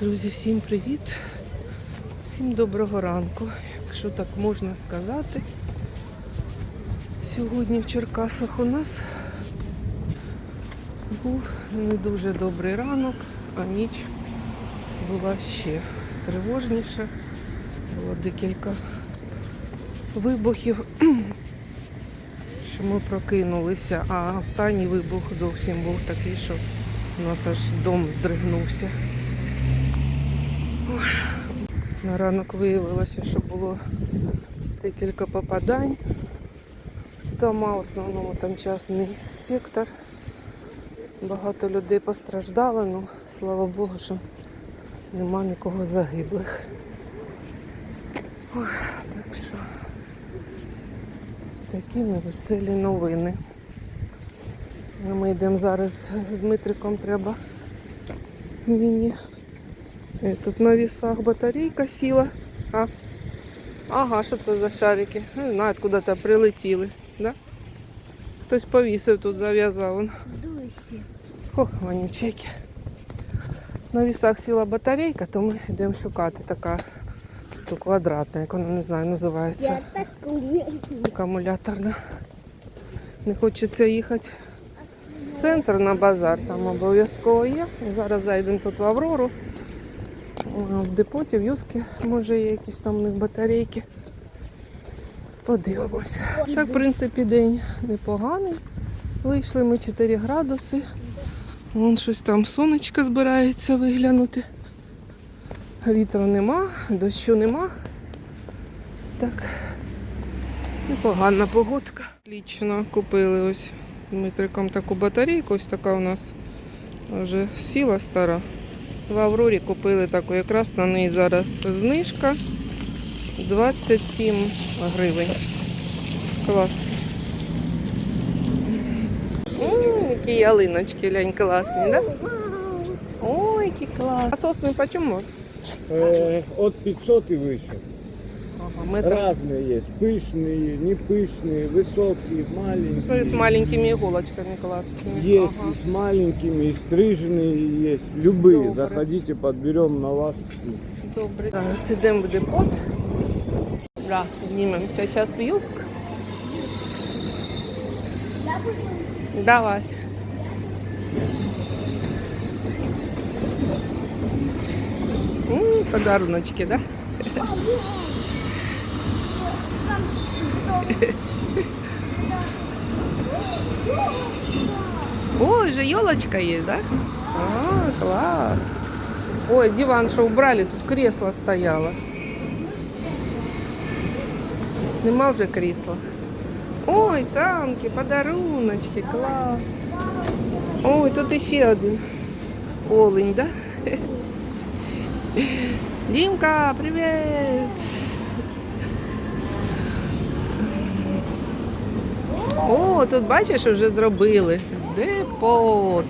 Друзі, всім привіт! Всім доброго ранку, якщо так можна сказати. Сьогодні в Черкасах у нас був не дуже добрий ранок, а ніч була ще тривожніша. Було декілька вибухів, що ми прокинулися, а останній вибух зовсім був такий, що у нас аж дом здригнувся. На ранок виявилося, що було декілька попадань. Дома в основному там частний сектор. Багато людей постраждало, ну слава Богу, що нема нікого загиблих. Ой, так що такі невеселі новини. Ми йдемо зараз з Дмитриком треба мені. Тут на вісах батарейка сіла. А? Ага, що це за шарики? Не знаю, куди там прилетіли. Да? Хтось повісив тут, зав'язав. он. Духи. О, вонючеки. На вісах сіла батарейка, то ми йдемо шукати така то квадратна, як вона не знаю, називається. Акумуляторна. Не хочеться їхати в центр на базар, там обов'язково є. Зараз зайдемо тут в Аврору. А, В депоті, в Юскі, може є якісь там у них батарейки. Подивимося. Так, в принципі, день непоганий. Вийшли ми 4 градуси. Вон щось там сонечко збирається виглянути. Вітру нема, дощу нема. Так, непогана погодка. Лічно купили ось Дмитриком таку батарейку, ось така у нас вже сіла стара. В Аврорі купили таку, якраз на неї зараз знижка 27 гривень. Клас. Які ялиночки, лянь, класні, да? Ой, які клас. А сосни по чому? вас? Э, от 500 і выше. Ага, метр. Разные есть. Пышные, не пышные, высокие, маленькие. Смотрю, с маленькими иголочками классными. Есть Ага. и с маленькими, и стриженные есть. Любые. Добрый. Заходите, подберем на ваш вкус. Добре. Зараз ідемо в депот. Да, піднімемося зараз в Юск. Давай. М, Подаруночки, да? Ой, же елочка есть, да? А, класс. Ой, диван, что убрали, тут кресло стояло. Нема вже крісла. Ой, санки, подаруночки, клас. Ой, тут іще один. Олень, да? Дімка, привіт! О, тут бачиш, вже зробили. Депот.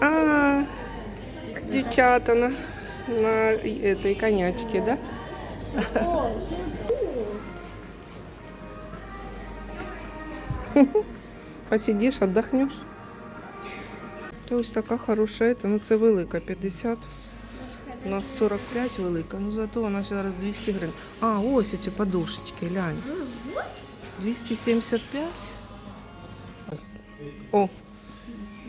А, дівчата на, на этой конячке, да? Посидиш, отдохнеш. Та ось така хороша, ну це велика, 50. У нас 45 велика, ну зато вона зараз 200 гривень. А, ось ці подушечки, глянь. 275. О,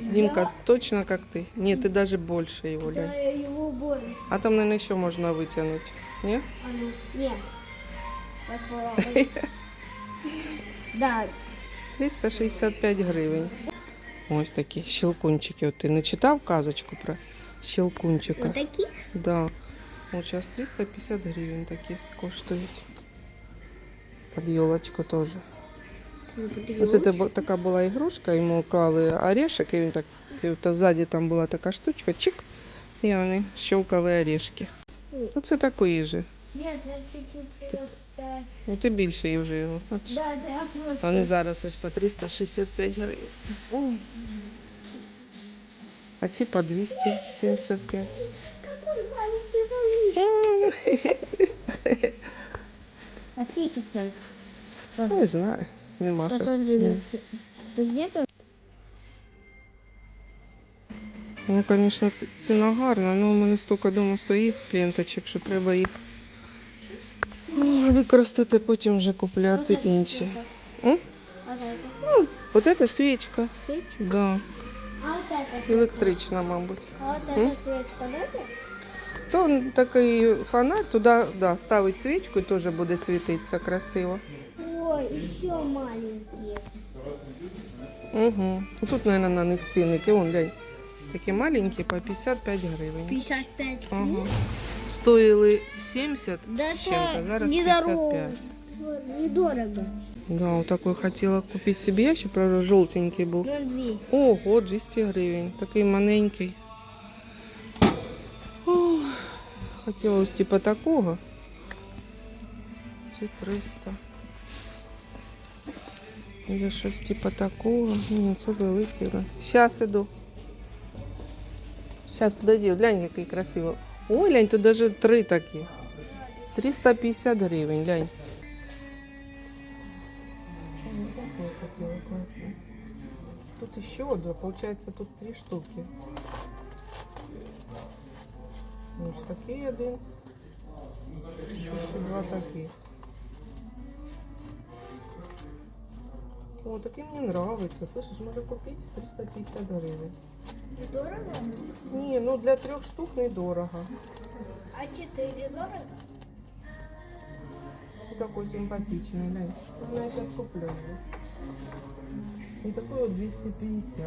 Димка, точно как ты? Нет, ты даже больше его, Да, глянь. я его боюсь. А там, наверное, еще можно вытянуть. Не? А ну, Нет. Попробуй. Да, 365 гривень. Ось такі щелкунчики. От ти не читав казочку про щелкунчика? вот такие. Да. От зараз 350 гривень такі коштують. Під йолочку теж. Оце те бу- така була ігрушка, йому клали орешок, і він так, і от ззаді там була така штучка, чик, і вони щелкали орешки. Оце такої же. Нет, я чуть-чуть просто... Ну ти більше її вже його. От ж. Да, да, я просто... Вони зараз ось по 365 гривень. А ці по 275. Какой маленький зайчик. А сколько стоит? Не знаю. Тут нету? Ну, звісно, ц- ціна гарна, але у мене стільки вдома стоїть ленточок, що треба їх о, використати, потім вже купляти інші. Это. От це свічка. Свечка? Да. Електрична, мабуть. А вот М? эта свечка. То такий фонарь, туди да, ставить свічку і теж буде світитися красиво. Ой, еще маленькие. Угу. Тут, мабуть, на них цінники. Вон, глянь, такі маленькі по 55 гривень. 55. Ага. Стоїли 70 Да чим-то, зараз недорого. 55. Недорого. Да, вот такой хотела купить себе, я ще, правда, жовтенький був. 200. Ого, 200 гривень. Такий маленький. Ох, хотіла ось типа такого. Чи 300. Или щось типа такого. Ні, це великий. Щас іду. Щас, подожди, глянь, який красивий. Ой, глянь, тут даже три такі. 350 гривень, глянь. Тут еще одна, получается тут три штуки. Ну, ось такий один. Ще два таких. О, такий мені нравится. Слышишь, можно купить 350 гривень. Дорого? Ні, ну для трьох штук недорого. А 4 дорого? Такой симпатичный, глянь. Ну, я сейчас куплю. И такой вот 250.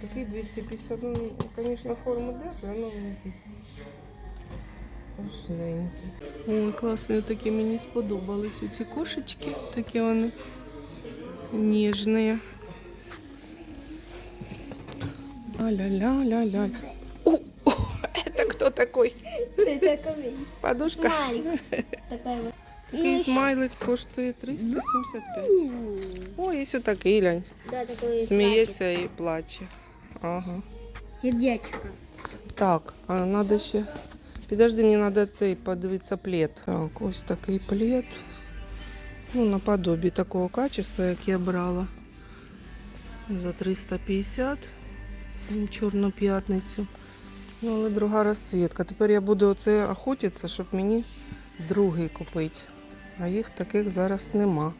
Такие 250, ну, конечно, форму держи, но якісь страшненькі. Ой, класні, такі мені сподобались ці кошечки. Такі вони ніжні. Ля-ля-ля-ля-ля. Это кто такой? Ты такой Подушка? смайлик. Такой вот. Такий смайлик коштує 375. О, є такий глянь. Да, такой Сміється і плаче. Ага. Сердечко. Так, а надо ще. Підожди, мені треба цей подивитися плед. Так, ось такий плед. Ну, наподобі такого качества, як я брала. За 350. Чорну п'ятницю. Ну, але друга розцвітка. Тепер я буду оце охотитися, щоб мені другий купити. А їх таких зараз нема.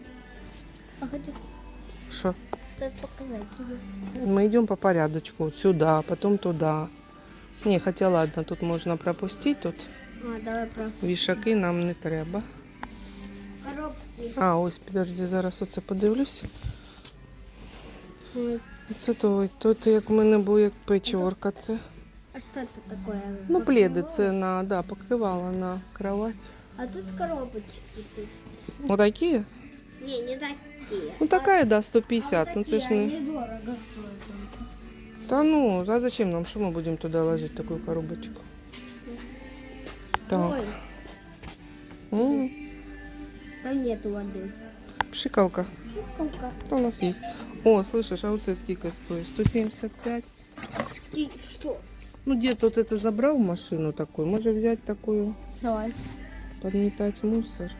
А хочу Що? стоит показать. Мы идем по порядочку. Вот сюда, потом туда. Не, хотя ладно, тут можна пропустити, тут А, давай про вішаки нам не треба. коробки. А, ось, підожди, зараз оце подивлюсь. Ой, Це то, тут як в мене був як печорка. Це. А что это такое? Ну, пледи це на, да, покривала на кровать. А тут коробочки. тут. Отакі? Не, не такие. Ну така, да, 150. Ну це ж не. Дорого стоят. Та ну, а зачем нам? Що ми будемо туди ложити таку коробочку? Так. Ой, М, там нету воды. Пшикалка. Шикалка. Что у нас есть? О, слышишь, а вот это сколько стоит? 175. И что? Ну, дед вот это забрал машину такую. Можно взять такую, Давай подметать мусор.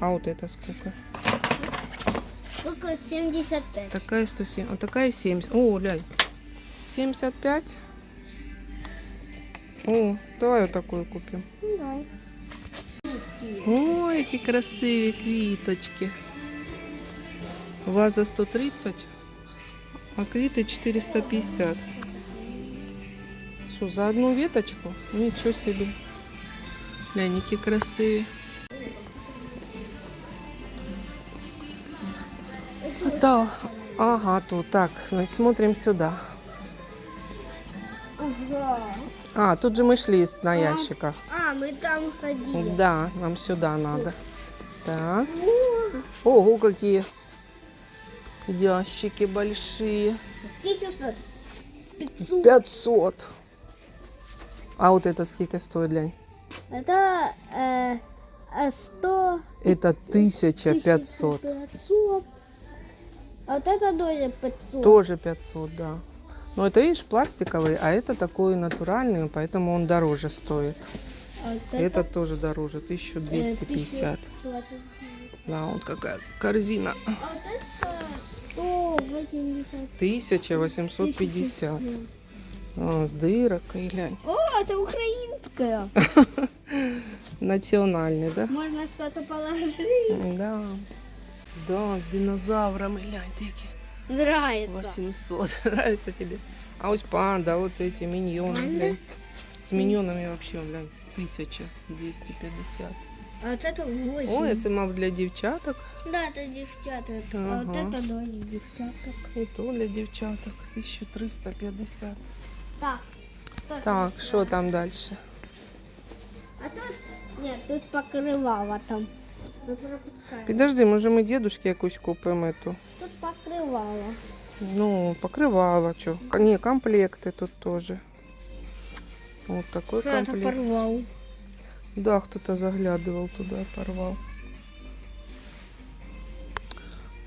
А вот это сколько? Сколько? 75. Такая 107, а такая 70. О, глянь. 75. О, давай вот такую купим. Ну, давай. Ой, які красиві квіточки. Ваза 130, а квіти 450. Що, за одну веточку? Нічого собі. Глянь, які красиві. Да, ага, тут так, значит, смотрим сюда. Ага. А, тут же мы шли на ящиках. А, мы там ходили. Да, нам сюда надо. Так. Ого, какие ящики большие. Сколько стоит? 500. 500. А вот это сколько стоит, глянь? Это э, э, 100. Это 1500. 500. А вот это тоже 500. Тоже 500, да. Но это, видишь, пластиковый, а это такой натуральный, поэтому он дороже стоит. А вот Это тоже дороже, э, 1250. 1020. Да, вот какая корзина. А вот это 100, 80. 1850. А, з дирокою, глянь. О, это украинская. Національний, да? Можно что-то положить. Да. Да, з динозаврами, глянь, які. Нравится. 800. Нравится тебе? А ось панда, вот эти миньоны, Панда? глянь. С миньонами вообще, глянь, 1250. А вот это 8. Ой, це, мав, для дівчаток. Да, это девчата. А вот Ага. это тоже девчаток. І то для дівчаток 1350. Так. что Так, тут? що там далі? А тут... Нет, тут покрывало там. Мы пропускаем. Підожди, може ми дідушки якусь купимо эту? Тут покрывало. Ну, покривала, що. Ні, комплекти тут теж. Вот такой Кто-то комплект. порвал. Да, кто-то заглядывал туда, порвал.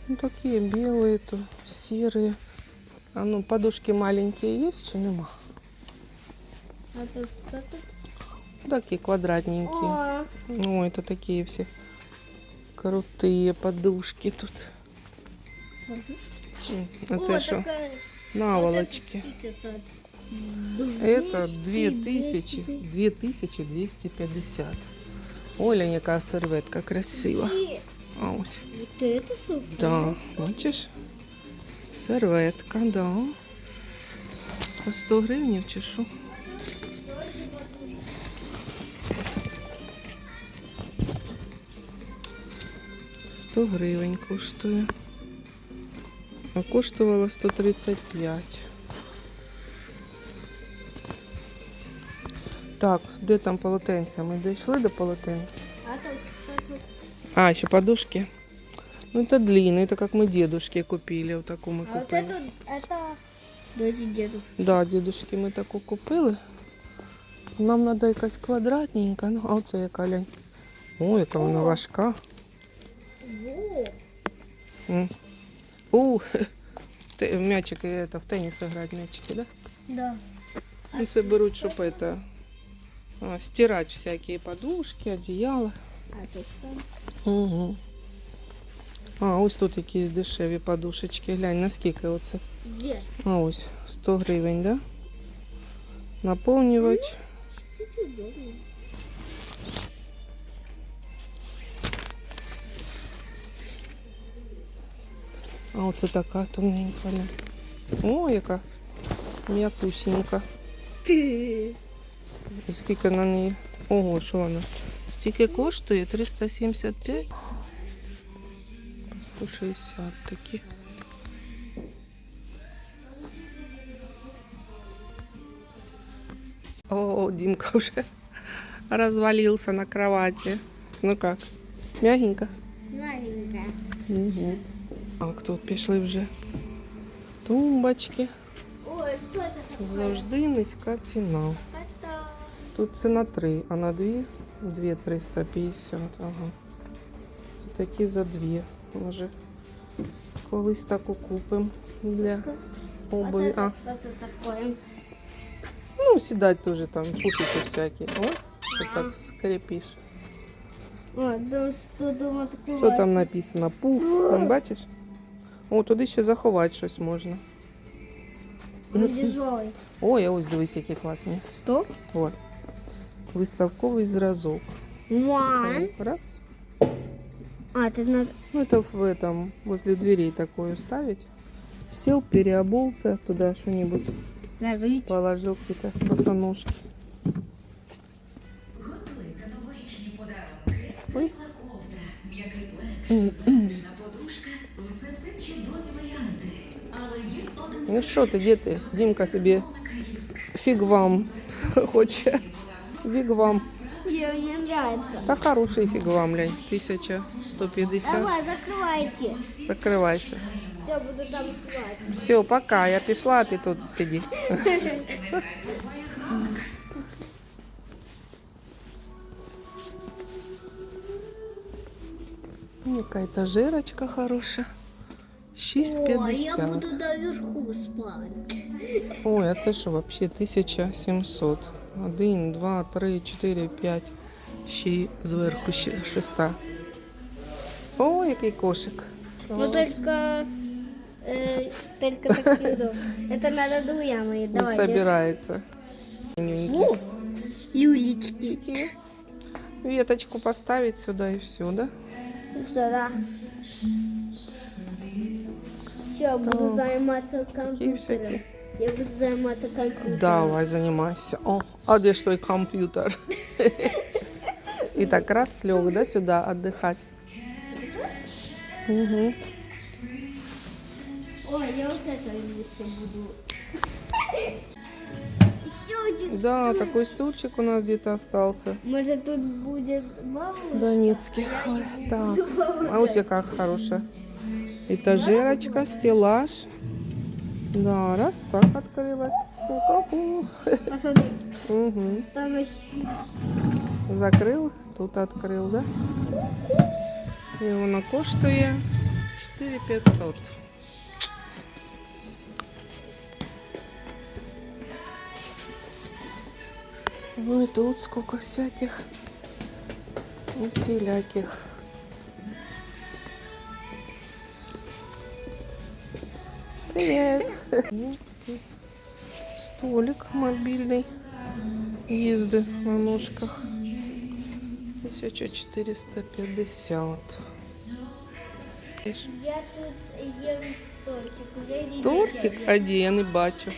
Ну, такие белые, то серые. А ну, подушки маленькие есть, чи нема? А тут что тут? Такие квадратненькие. О, Ну, это такие все крутые подушки тут. М, А о, це що? такая- Наволочки. вот это стоит. Это 200, 2000, 2250. Оля, яка серветка красива. И А ось. вот это супер. Да, бачиш? Серветка, да. По 100 гривень чи що? Сто гривень коштує. А коштувала 135. Так, де там полотенця? Ми дійшли до полотенця. А еще подушки. Ну, это длинные, это как мы дедушке купили, вот такую мы А вот купили. это, это досі деду. Да, дедушки ми таку купили. Нам треба якась квадратненька, ну, а оце яка лянь. О, яка вона важка. Во. М. У, те- м'ячики, это, в теніс грати м'ячики, да? Да. Ну, це беруть, щоб это, а, стирать всякие подушки, одеяла. А тут что? Угу. А, ось тут якісь дешеві подушечки. Глянь, наскільки оце. Где? А ось 100 гривень, да? Наповнювач. А оце така тоненька. О, яка м'якусінька. І скільки на неї? Ого, що вона? Стільки коштує? 375? По 160 такі. О, Димка уже развалился на кровати. Ну как? Мягенько? Маленькая. Угу. Так, тут пішли вже тумбочки. Ой? Завжди низька ціна. Тут ціна 3, а на 2 2 350. Ага. Це такі за 2. Може, колись таку купимо для Вот обуви. это А, что это такое? ну, сідати теж там, пуфіки всякі. О, це так скрипиш. Ой, думаю, что дома такое. Що там написано? Пуф. Вон, бачиш? О, туди ще заховати щось можна. Тяжелый. Ой, а ось дивись, які класні. Что? От. Виставковий зразок. One. Раз. А, ты надо... Ну, это в этом, возле дверей такое ставить. Сел, переобулся, туда что-нибудь Ложить. положил, какие-то босоножки. Готуйте новорічні подарунки, Ой. тепла ковдра, м'який плед, затишна подушка – все це чудові варіанти. Але є один Ну что ты, где ты? Димка себе Київськ. фиг вам хочет. Фиг вам. Мне не нравится. Да хороший фиг вам, лень. 1150. Давай, закрывайте. Закрывайся. Все, буду там спать. Все, пока. Я пришла, а ты тут сиди. Какая-то жирочка хорошая. Ой, я 6,50. буду наверху спать. Ой, а це що вообще 1700. 1, 2, 3, 4, 5. Ще й зверху ще шеста. О, який кошик. Но только Э, только так иду. Это надо двумя мои. Не Давай. держи. собирается. О, Люлечки. Веточку поставить сюда и все, да? Что, да? Все, буду заниматься компьютером. всякие. Я буду заниматься компьютером. Давай, занимайся. О, а где ж твой компьютер? И так раз слег, да, сюда отдыхать. Угу. Ой, я вот это лучше буду. Да, такой стульчик у нас где-то остался. Может тут будет бабушка? Донецкий. Ой, так. А у тебя как хорошая. Этажерочка, стеллаж. Да, раз так открылась. Посмотри, Угу. там еще... Закрив, тут відкрив, да? І воно коштує 4500. Ну и тут сколько всяких усіляких. Привет! Столик мобильный. Їзди на ножках. 1450. Я тут ем тортик. Не Тортик? А де? я не бачу.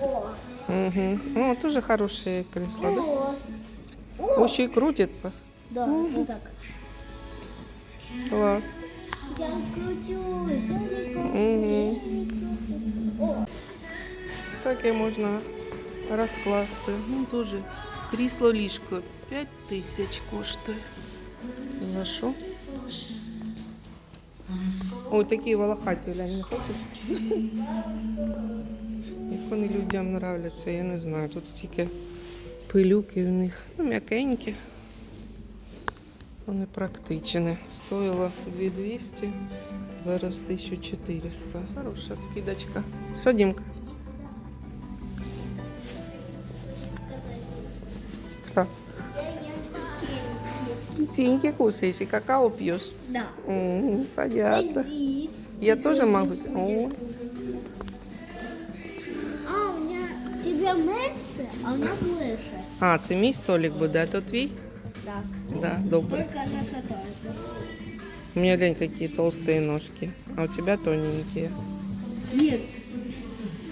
О, Угу. О, тоже хорошее кресло, да? о. Очень крутится. Да, вот так. Класс. Я кручусь. я Угу. О, Таке можна розкласти. Ну, дуже. Крісло ліжко 5 тисяч коштує. За що? Ой, такі волохаті, не хочеш? Як вони людям нравляться, я не знаю. Тут стільки пилюки в них. Ну, м'якенькі. Вони практичні. Стоїло 2200, зараз 1400. Хороша скидочка. Що, Дімка? Печеньки кушаешь и какао пьешь. Да. М, понятно. Садись. Я тоже могу. с- О, А, у меня тебя меньше, а у меня больше. А, це мій столик буде, а то твій? Так. Да, добре. Только она шатается. У меня, глянь, какие толстые ножки. А у тебя тоненькие. Нет.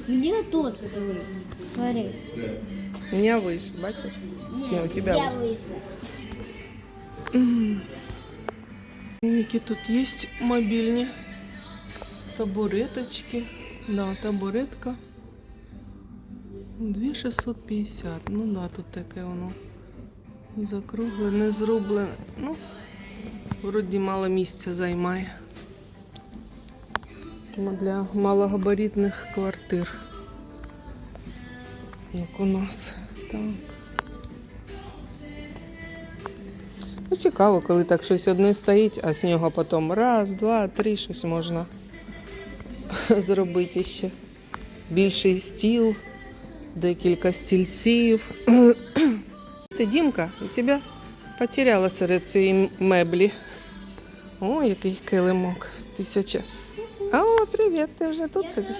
Мне тот второй. Смотри. У меня выше, бачишь? Нет, Не, у тебя я выше. Какие тут есть мобильни. Табуреточки. Да, табуретка. 2650. Ну да, тут таке воно. Закруглене, зроблене. Ну, вроді мало місця займає. Для малогабаритних квартир. Як у нас. Так. Ну, цікаво, коли так щось одне стоїть, а з нього потім раз, два, три, щось можна зробити ще. Більший стіл, декілька стільців. Ти, Дімка, я тебе потеряла серед цієї меблі. О, який килимок. Тисяча. О, привіт, ти вже тут сидиш.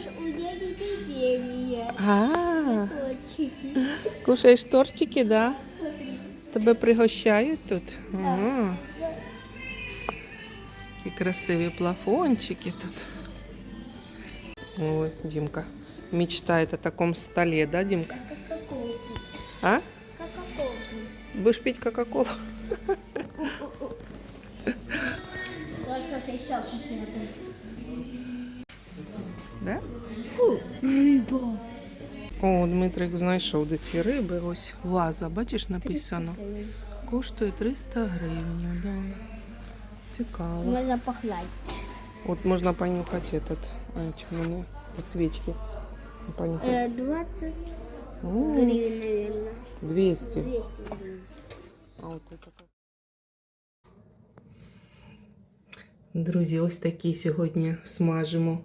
А, кушаєш тортики, да? Тебе пригощають тут? Ага. І красиві плафончики тут. Ой, Дімка мечтает о таком столе, да, Димка? Кока-колу. А? Кока-колу. Будешь пить Кока-Колу? Только ты еще посмотри. Да? Рыба. О, Дмитрик знайшов де ці риби. Ось ваза, бачиш, написано. Коштує 300 гривень, да. Цікаво. Можно похлать. От можна понюхати этот, чому свічки. Понюхати. Э, 20 М, гривен, наверное. 200. 200 гривен. А от це така. Друзі, ось такі сьогодні смажимо.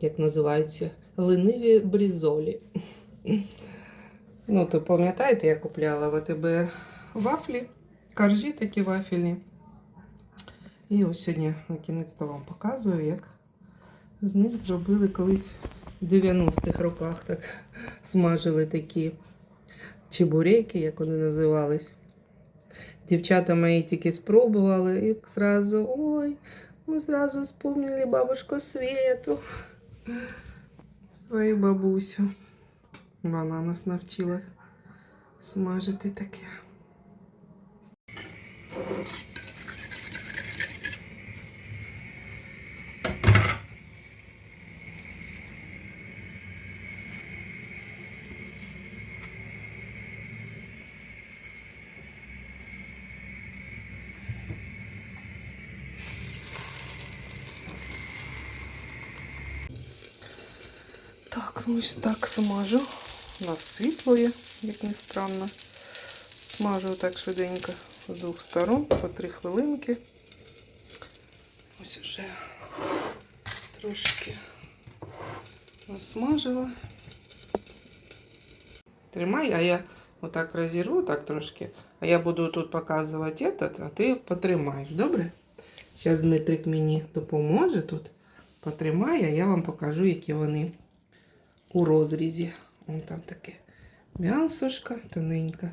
Як називаються? Лениві брізолі. Ну, то пам'ятаєте, я купляла в АТБ вафлі коржі такі вафельні. І ось сьогодні на кінець то вам показую, як з них зробили колись в 90-х роках так смажили такі чебуреки, як вони називались. Дівчата мої тільки спробували і зразу, ой, ми зразу вспомнили бабушку Свету, свою бабусю. Вона нас навчила смажити таке. Так, ну ось так смажу. У нас світло є, як не странно. Смажу так швиденько з двох сторон по три хвилинки. Ось уже трошки насмажила. Тримай, а я отак розірву, так трошки. А я буду тут показувати этот, а ти потримаєш, добре? Зараз Дмитрик мені допоможе тут. Потримай, а я вам покажу, які вони у розрізі. Вон там таке м'ясошка тоненька.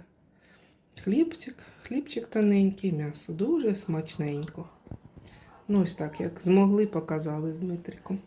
Хлібчик, хлібчик тоненький, м'ясо дуже смачненько. Ну, ось так, як змогли, показали з Дмитриком.